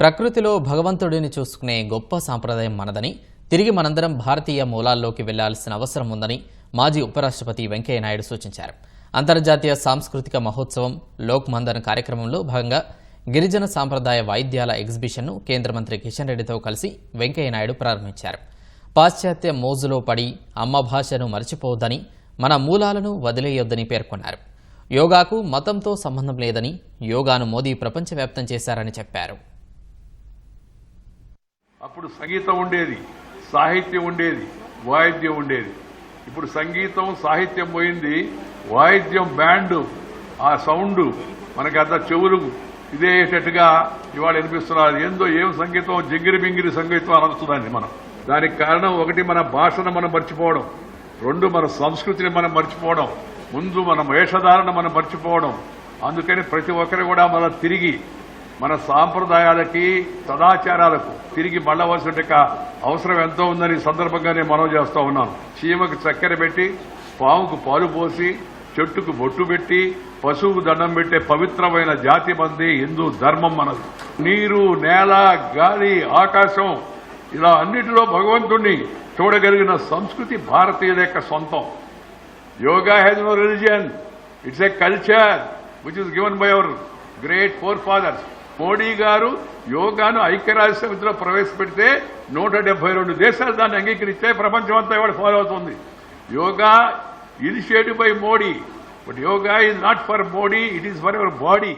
ప్రకృతిలో భగవంతుడిని చూసుకునే గొప్ప సాంప్రదాయం మనదని తిరిగి మనందరం భారతీయ మూలాల్లోకి వెళ్ళాల్సిన అవసరం ఉందని మాజీ ఉపరాష్ట్రపతి వెంకయ్యనాయుడు సూచించారు. అంతర్జాతీయ సాంస్కృతిక మహోత్సవం లోక్ మందన్ కార్యక్రమంలో భాగంగా గిరిజన సాంప్రదాయ వాయిద్యాల ఎగ్జిబిషన్ను కేంద్ర మంత్రి కిషన్ రెడ్డితో కలిసి వెంకయ్యనాయుడు ప్రారంభించారు. పాశ్చాత్య మోజులో పడి అమ్మ భాషను మర్చిపోవద్దని మన మూలాలను వదిలేయొద్దని పేర్కొన్నారు. యోగాకు మతంతో సంబంధం లేదని యోగాను మోదీ ప్రపంచవ్యాప్తం చేశారని చెప్పారు. అప్పుడు సంగీతం ఉండేది సాహిత్యం ఉండేది వాయిద్యం ఉండేది. ఇప్పుడు సంగీతం సాహిత్యం పోయింది వాయిద్యం బ్యాండ్ ఆ సౌండ్ మనకి అంత చెవులు ఇదేటట్టుగా ఇవాళ వినిపిస్తున్నారు. ఏందో ఏం సంగీతం జింగిరి బింగిరి సంగీతం అనొస్తుందండి మనం. దానికి కారణం ఒకటి మన భాషను మనం మర్చిపోవడం రెండు మన సంస్కృతిని మనం మర్చిపోవడం ముందు మన వేషధారణ మనం మర్చిపోవడం. అందుకని ప్రతి ఒక్కరు కూడా మన తిరిగి మన సాంప్రదాయాలకి సదాచారాలకు తిరిగి మళ్ళవలసిన అవసరం ఎంతో ఉందని సందర్భంగానే సందర్భంగా నేను మనవి చేస్తా ఉన్నాను. చీమకు చక్కెర పెట్టి పాముకు పాలు పోసి చెట్టుకు బొట్టు పెట్టి పశువుకు దండం పెట్టే పవిత్రమైన జాతి మంది హిందూ ధర్మం మనది. నీరు నేల గాలి ఆకాశం ఇలా అన్నిటిలో భగవంతుణ్ణి చూడగలిగిన సంస్కృతి భారతీయుల యొక్క సొంతం. Yoga has no religion it's a culture which is given by our great forefathers Modi గారు యోగాను ఐక్యరాజ్య సమితిలో ప్రవేశపెడితే నూట డెబ్బై రెండు దేశాలు దాన్ని అంగీకరిస్తే ప్రపంచం అంతా ఇవాడు ఫాలో అవుతుంది. Yoga initiative by Modi but yoga is not for Modi it is for your body